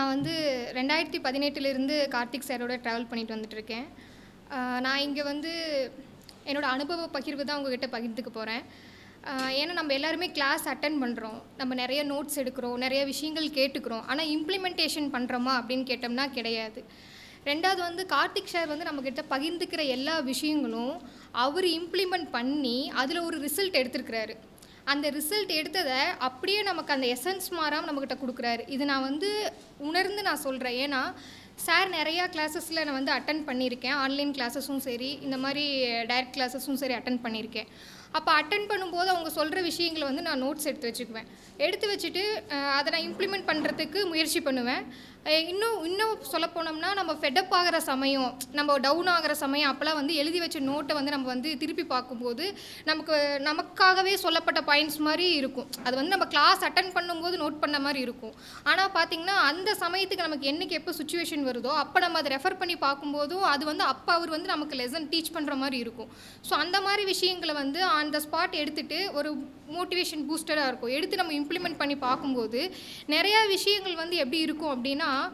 நான் வந்து ரெண்டாயிரத்தி பதினெட்டுலேருந்து கார்த்திக் சாரோட ட்ராவல் பண்ணிட்டு வந்துட்டுருக்கேன். நான் இங்கே வந்து என்னோடய அனுபவ பகிர்வு தான் உங்ககிட்ட பகிர்ந்துக்க போகிறேன் ஏன்னா நம்ம எல்லாருமே கிளாஸ் அட்டன் பண்ணுறோம் நம்ம நிறைய நோட்ஸ் எடுக்கிறோம் நிறைய விஷயங்கள் கேட்டுக்கிறோம். ஆனால் இம்ப்ளிமெண்டேஷன் பண்ணுறோமா அப்படின்னு கேட்டோம்னா கிடையாது. ரெண்டாவது வந்து கார்த்திக் சார் வந்து நம்மக்கிட்ட பகிர்ந்துக்கிற எல்லா விஷயங்களும் அவர் இம்ப்ளிமெண்ட் பண்ணி அதில் ஒரு ரிசல்ட் எடுத்திருக்கிறாரு. அந்த ரிசல்ட் எடுத்ததை அப்படியே நமக்கு அந்த எசன்ஸ் மாறாமல் நம்மக்கிட்ட கொடுக்குறாரு. இது நான் வந்து உணர்ந்து நான் சொல்கிறேன் ஏன்னா சார் நிறையா கிளாஸஸில் நான் வந்து அட்டன் பண்ணியிருக்கேன். ஆன்லைன் கிளாஸஸும் சரி இந்த மாதிரி டைரக்ட் கிளாஸஸும் சரி அட்டன் பண்ணியிருக்கேன். அப்போ அட்டன் பண்ணும்போது அவங்க சொல்கிற விஷயங்களை வந்து நான் நோட்ஸ் எடுத்து வச்சுக்குவேன். எடுத்து வச்சுட்டு அதை நான் இம்ப்ளிமெண்ட் பண்ணுறதுக்கு முயற்சி பண்ணுவேன். இன்னும் இன்னும் சொல்ல போனோம்னா நம்ம ஃபெடப் ஆகிற சமயம் நம்ம டவுன் ஆகிற சமயம் அப்போல்லாம் வந்து எழுதி வச்ச நோட்டை வந்து நம்ம வந்து திருப்பி பார்க்கும்போது நமக்கு நமக்காகவே சொல்லப்பட்ட பாயிண்ட்ஸ் மாதிரி இருக்கும். அது வந்து நம்ம கிளாஸ் அட்டன் பண்ணும்போது நோட் பண்ண மாதிரி இருக்கும். ஆனால் பார்த்திங்கன்னா அந்த சமயத்துக்கு நமக்கு என்னைக்கு எப்போ சுச்சுவேஷன் வருதோ அப்போ நம்ம அதை ரெஃபர் பண்ணி பார்க்கும்போதும் அது வந்து அப்போ அவர் வந்து நமக்கு லெசன் டீச் பண்ணுற மாதிரி இருக்கும். ஸோ அந்த மாதிரி விஷயங்களை வந்து ஆன் த ஸ்பாட் எடுத்துகிட்டு ஒரு மோட்டிவேஷன் பூஸ்டராக இருக்கும். எடுத்து நம்ம இம்ப்ளிமெண்ட் பண்ணி பார்க்கும்போது நிறையா விஷயங்கள் வந்து எப்படி இருக்கும் அப்படின்னா 啊。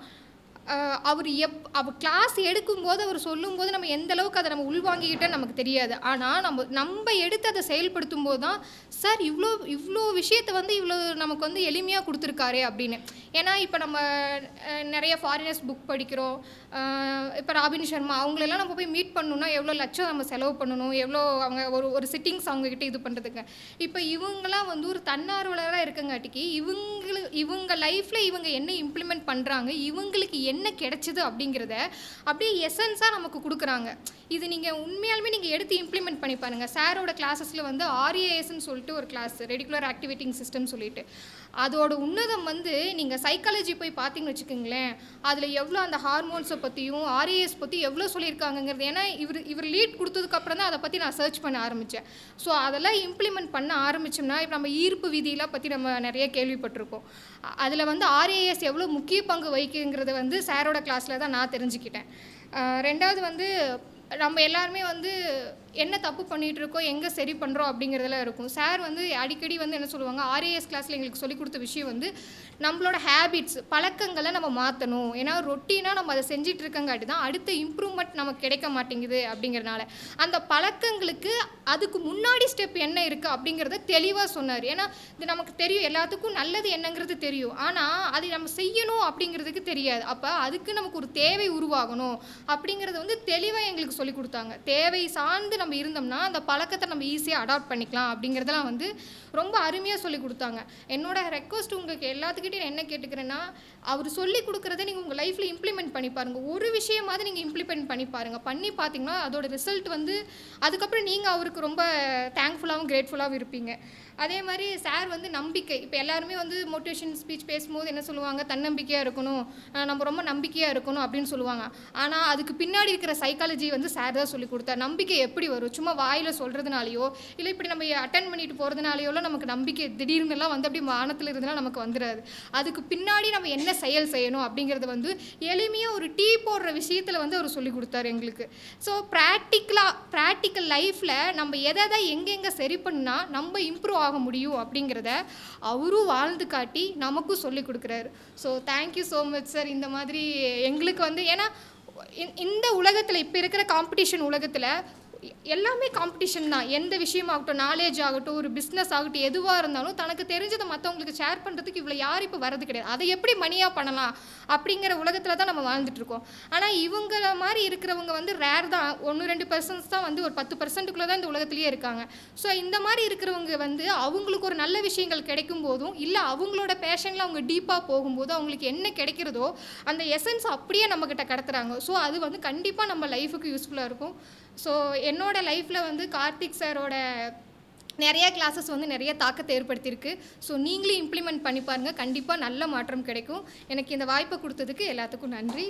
அவர் எப் அவர் கிளாஸ் எடுக்கும்போது அவர் சொல்லும்போது நம்ம எந்த அளவுக்கு அதை நம்ம உள்வாங்கிக்கிட்டே நமக்கு தெரியாது. ஆனால் நம்ம நம்ம எடுத்து அதை செயல்படுத்தும் போது தான் சார் இவ்வளோ இவ்வளோ விஷயத்தை வந்து இவ்வளோ நமக்கு வந்து எளிமையாக கொடுத்துருக்காரே அப்படின்னு. ஏன்னா இப்போ நம்ம நிறைய ஃபாரினர்ஸ் புக் படிக்கிறோம். இப்போ ராபின் சர்மா அவங்களெல்லாம் நம்ம போய் மீட் பண்ணணும்னா எவ்வளோ லட்சம் நம்ம செலவு பண்ணணும்? எவ்வளோ அவங்க ஒரு ஒரு சிட்டிங்ஸ் அவங்கக்கிட்ட இது பண்ணுறதுக்கு இப்போ இவங்கெல்லாம் வந்து ஒரு தன்னார்வலராக இருக்கங்காட்டிக்கு இவங்களு இவங்க லைஃப்பில் இவங்க என்ன இம்ப்ளிமெண்ட் பண்ணுறாங்க இவங்களுக்கு என்ன என்ன கிடைச்சிது அப்படிங்கிறத அப்படியே எசன்ஸாக நமக்கு கொடுக்குறாங்க. இது நீங்கள் உண்மையாலுமே நீங்கள் எடுத்து இம்ப்ளிமெண்ட் பண்ணி பாருங்கள் சாரோட கிளாஸஸில் வந்து ஆர்ஏஎஸ்ன்னு சொல்லிட்டு ஒரு கிளாஸ் ரெடிகுலர் ஆக்டிவேட்டிங் சிஸ்டம் சொல்லிட்டு. அதோட உன்னதம் வந்து நீங்கள் சைக்காலஜி போய் பார்த்தீங்கன்னு வச்சுக்கோங்களேன் அதில் எவ்வளோ அந்த ஹார்மோன்ஸை பற்றியும் ஆர்ஏஎஸ் பற்றி எவ்வளோ சொல்லியிருக்காங்கங்கிறது ஏன்னா இவர் இவர் லீட் கொடுத்ததுக்கப்புறம் தான் அதை பற்றி நான் சர்ச் பண்ண ஆரம்பித்தேன் ஸோ அதெல்லாம் இம்ப்ளிமெண்ட் பண்ண ஆரம்பித்தோம்னா இப்போ நம்ம ஈர்ப்பு விதியெல்லாம் பற்றி நம்ம நிறைய கேள்விப்பட்டிருக்கோம். அதில் வந்து ஆர்ஏஎஸ் எவ்வளோ முக்கிய பங்கு வகிக்குங்கிறத வந்து சாரோட கிளாஸில் தான் நான் தெரிஞ்சுக்கிட்டேன். ரெண்டாவது வந்து நம்ம எல்லாருமே வந்து என்ன தப்பு பண்ணிகிட்டு இருக்கோம் எங்கே சரி பண்ணுறோம் அப்படிங்கிறதுல இருக்கும். சார் வந்து அடிக்கடி வந்து என்ன சொல்லுவாங்க ஆர்ஏஎஸ் கிளாஸில் எங்களுக்கு சொல்லிக் கொடுத்த விஷயம் வந்து நம்மளோட ஹேபிட்ஸ் பழக்கங்களை நம்ம மாற்றணும் ஏன்னா ரொட்டீனாக நம்ம அதை செஞ்சிட்டு இருக்கங்காட்டி தான் அடுத்த இம்ப்ரூவ்மெண்ட் நமக்கு கிடைக்க மாட்டேங்குது அப்படிங்கிறனால. அந்த பழக்கங்களுக்கு அதுக்கு முன்னாடி ஸ்டெப் என்ன இருக்குது அப்படிங்கிறத தெளிவாக சொன்னார். ஏன்னா இது நமக்கு தெரியும் எல்லாத்துக்கும் நல்லது என்னங்கிறது தெரியும். ஆனால் அதை நம்ம செய்யணும் அப்படிங்கிறதுக்கு தெரியாது. அப்போ அதுக்கு நமக்கு ஒரு தேவை உருவாகணும் அப்படிங்கிறத வந்து தெளிவாக எங்களுக்கு சொல்லி கொடுத்தாங்க தேவை சார்ந்து நம்ம இருந்தோம்னா அந்த பழக்கத்தை நம்ம ஈஸியாக அடாப்ட் பண்ணிக்கலாம் அப்படிங்கிறதெல்லாம் வந்து ரொம்ப அருமையாக சொல்லி கொடுத்தாங்க என்னோட ரெக்வஸ்ட் உங்களுக்கு எல்லாத்துக்கிட்டையும் என்ன கேட்டுக்கிறேன்னா அவர் சொல்லி கொடுக்குறத நீங்கள் உங்கள் லைஃப்பில் இம்ப்ளிமெண்ட் பண்ணி பாருங்கள் ஒரு விஷயமாவது நீங்கள் இம்ப்ளிமெண்ட் பண்ணி பாருங்கள் பண்ணி பார்த்தீங்கன்னா அதோட ரிசல்ட் வந்து அதுக்கப்புறம் நீங்கள் அவருக்கு ரொம்ப தேங்க்ஃபுல்லாகவும் கிரேட்ஃபுல்லாகவும் இருப்பீங்க. அதே மாதிரி சார் வந்து நம்பிக்கை. இப்போ எல்லாருமே வந்து மோட்டிவேஷன் ஸ்பீச் பேசும்போது என்ன சொல்லுவாங்க? தன்னம்பிக்கையாக இருக்கணும். நம்ம ரொம்ப நம்பிக்கையாக இருக்கணும் அப்படின்னு சொல்லுவாங்க. ஆனால் அதுக்கு பின்னாடி இருக்கிற சைக்காலஜி வந்து சார் தான் சொல்லி கொடுத்தார் நம்பிக்கை எப்படி வரும்? சும்மா வாயில் சொல்கிறதுனாலையோ இல்லை இப்படி நம்ம அட்டன் பண்ணிட்டு போகிறதுனாலையோலாம் நமக்கு நம்பிக்கை திடீர்னுலாம் வந்து அப்படியே வானத்தில் இருந்தெல்லாம் நமக்கு வந்துடாது அதுக்கு பின்னாடி நம்ம என்ன செயல் செய்யணும் அப்படிங்கிறத வந்து எளிமையாக ஒரு டீ போடுற விஷயத்தில் வந்து அவர் சொல்லி கொடுத்தாரு எங்களுக்கு. ஸோ ப்ராக்டிக்கலாக ப்ராக்டிக்கல் லைஃப்பில் நம்ம எதை எதை எங்கெங்கே சரி பண்ணால் நம்ம இம்ப்ரூவ் ஆக முடியும் அப்படிங்கிறத அவரும் வாழ்ந்து காட்டி நமக்கும் சொல்லி கொடுக்குறாரு. So thank you so much sir இந்த மாதிரி எங்களுக்கு வந்து ஏன்னா இந்த- உலகத்தில் இப்போ இருக்கிற காம்படிஷன் உலகத்தில் எல்லாமே காம்படிஷன் தான். எந்த விஷயமாகட்டும் நாலேஜ் ஆகட்டும் ஒரு பிஸ்னஸ் ஆகட்டும் எதுவாக இருந்தாலும் தனக்கு தெரிஞ்சதை மற்றவங்களுக்கு ஷேர் பண்ணுறதுக்கு இவ்வளோ யாரும் இப்போ வரது கிடையாது. அதை எப்படி மணியாக பண்ணலாம் அப்படிங்கிற உலகத்தில் தான் நம்ம வாழ்ந்துட்டுருக்கோம் ஆனால் இவங்கள மாதிரி இருக்கிறவங்க வந்து ரேர் தான். ஒன்று ரெண்டு பர்சன்ஸ் தான் வந்து ஒரு பத்து பர்சன்ட்டுக்குள்ளே தான் இந்த உலகத்துலேயே இருக்காங்க. ஸோ இந்த மாதிரி இருக்கிறவங்க வந்து அவங்களுக்கு ஒரு நல்ல விஷயங்கள் கிடைக்கும் போதும் இல்லை அவங்களோட பேஷனில் அவங்க டீப்பாக போகும்போது அவங்களுக்கு என்ன கிடைக்கிறதோ அந்த எசன்ஸ் அப்படியே நம்மக்கிட்ட கடத்துகிறாங்க ஸோ அது வந்து கண்டிப்பாக நம்ம லைஃபுக்கு யூஸ்ஃபுல்லாக இருக்கும். ஸோ என்னோட லைஃப்பில் வந்து கார்த்திக் சாரோட நிறைய கிளாஸஸ் வந்து நிறைய தாக்கத்தை ஏற்படுத்தியிருக்கு. ஸோ நீங்களும் இம்ப்ளிமெண்ட் பண்ணி பாருங்கள் கண்டிப்பாக நல்ல மாற்றம் கிடைக்கும். எனக்கு இந்த வாய்ப்பை கொடுத்ததுக்கு எல்லாத்துக்கும் நன்றி.